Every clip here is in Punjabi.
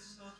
ਸਤਿਗੁਰ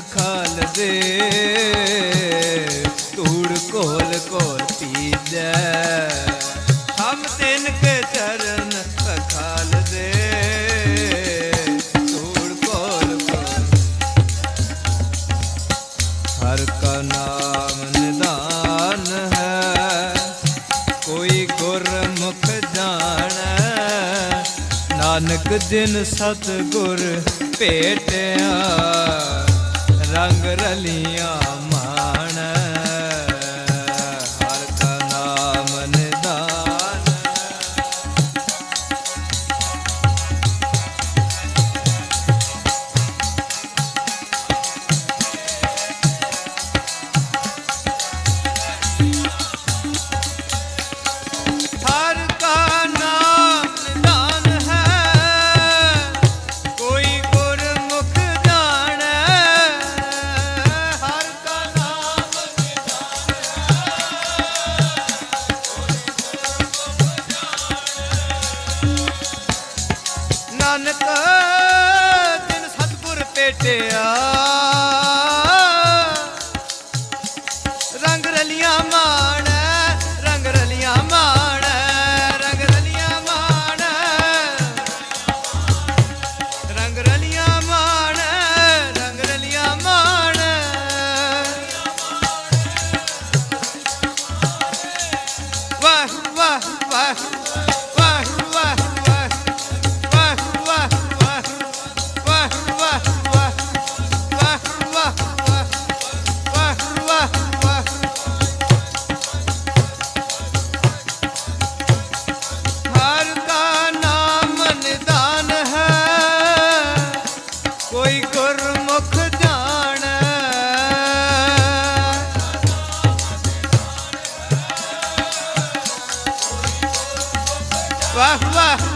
ਖਾਲ ਦੇ। ਧੂੜ ਕੋਲ ਕੋਲ ਪੀਜੈ। ਹਮ ਤਿਨ ਕੇ ਚਰਨ ਅਖਾਲ ਦੇ। ਧੂੜ ਕੋਲ ਕੋਲ ਹਰ ਕਾ ਨਾਮ ਨਿਦਾਨ ਹੈ। ਕੋਈ ਗੁਰਮੁਖ ਜਾਣੈ। ਨਾਨਕ ਜਿਨ ਸਤ ਗੁਰ ਭੇਟਿਆ। galinha. ਨਾਨਕ ਦਿਨ ਸਤਗੁਰ ਪੇਟਿਆ வாஹ் வாஹ்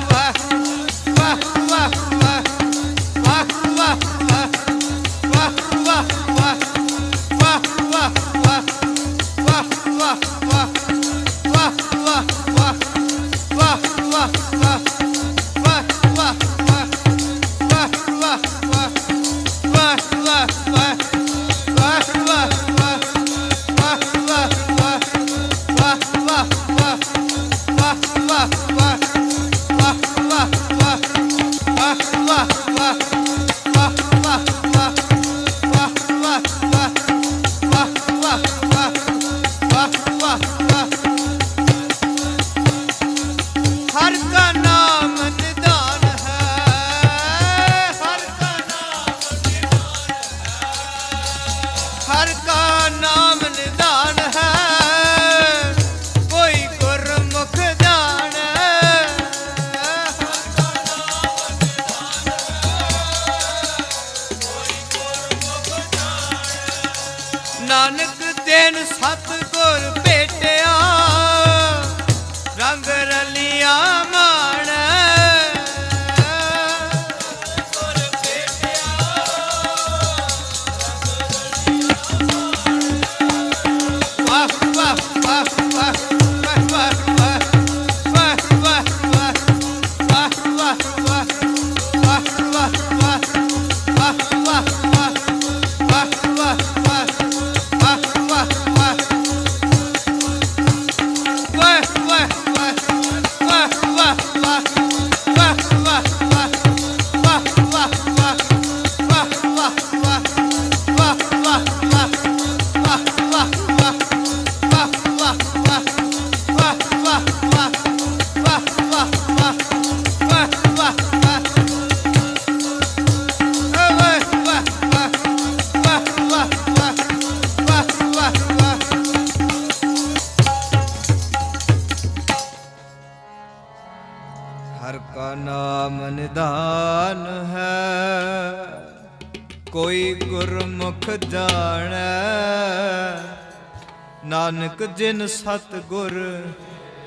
ਨਾਨਕ ਜਿਨ ਸਤ ਗੁਰ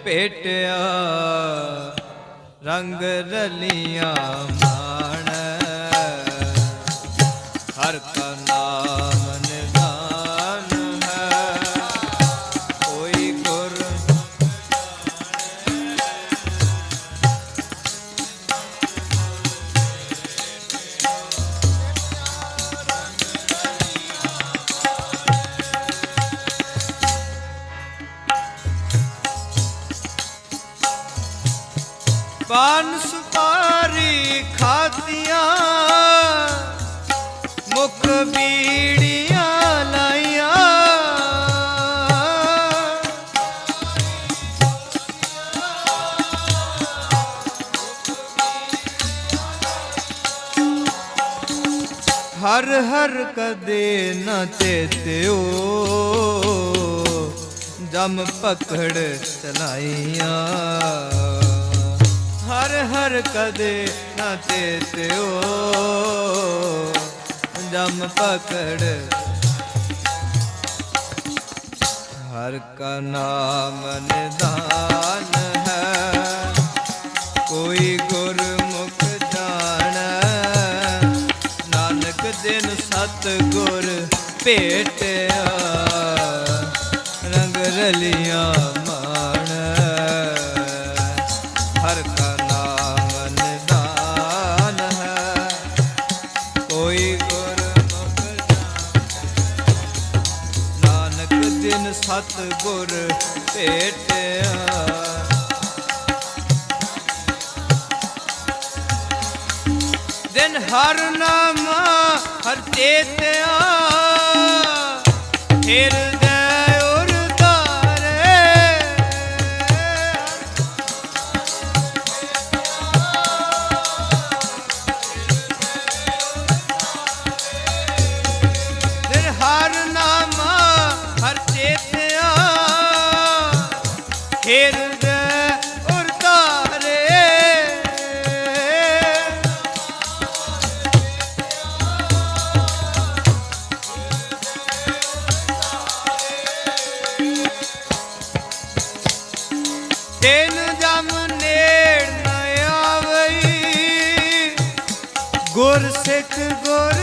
ਭੇਟਿਆ ਰੰਗ ਰਲੀਆਂ ਮਾਣ ਹਰ ਕਦੇ ਨ ਚੇਤਿਓ। ਜਮ ਪਕੜ ਚਲਾਈਆਂ। ਹਰ ਹਰ ਕਦੇ ਨ ਚੇਤਿਓ। ਜਮ ਪਕੜ ਹਰ ਕਾ ਨਾਮ ਨਿਦਾਨ ਦਿਨ ਸਤ ਗੁਰ ਭੇਟਿਆ, ਰੰਗ ਰਲੀਆਂ ਮਾਣ। ਹਰ ਕਾ ਨਾਮ ਨਿਦਾਨ ਹੈ, ਕੋਈ ਗੁਰਮੁਖ ਨਾਨਕ ਦਿਨ ਸਤ ਗੁਰ ਭੇਟਿਆ ਹਰ ਨਾਮ ਹਰ ਚੇਤਿਆ ਹਿਰਦੈ ਗੁਰ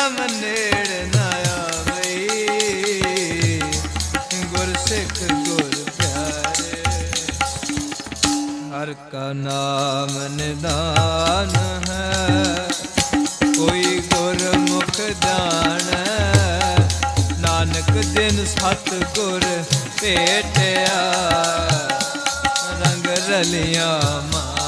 ਜਮ ਨੇੜ ਨ ਆਵੇ ਗੁਰ ਸਿੱਖ, ਗੁਰ ਪਿਆਰੇ। ਹਰ ਕਾ ਨਾਮ ਨਿਦਾਨ ਹੈ। ਕੋਈ ਗੁਰਮੁਖ ਜਾਣੈ। ਨਾਨਕ ਦਿਨ ਸਤ ਗੁਰ ਭੇਟਿਆ। ਰੰਗ ਰਲਿਆ ਮਾਣ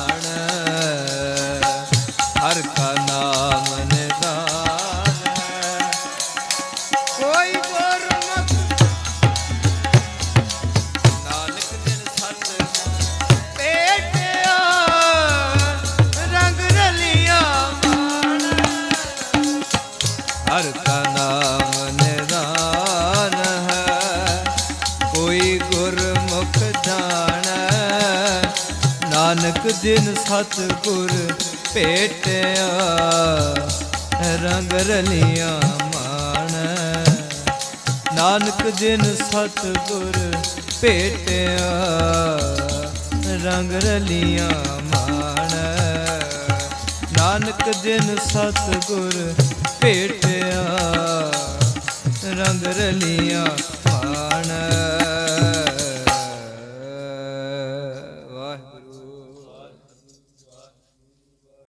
ਨਾਨਕ ਦਿਨ ਸਤ ਗੁਰ ਭੇਟਿਆ, ਰੰਗ ਰਲੀਆਂ ਮਾਣ। ਨਾਨਕ ਦਿਨ ਸਤ ਗੁਰ ਭੇਟਿਆ, ਰੰਗ ਰਲੀਆਂ ਮਾਣ। ਨਾਨਕ ਦਿਨ ਸਤ ਗੁਰ ਭੇਟਿਆ, ਰੰਗ ਰਲੀਆਂ ਮਾਣ।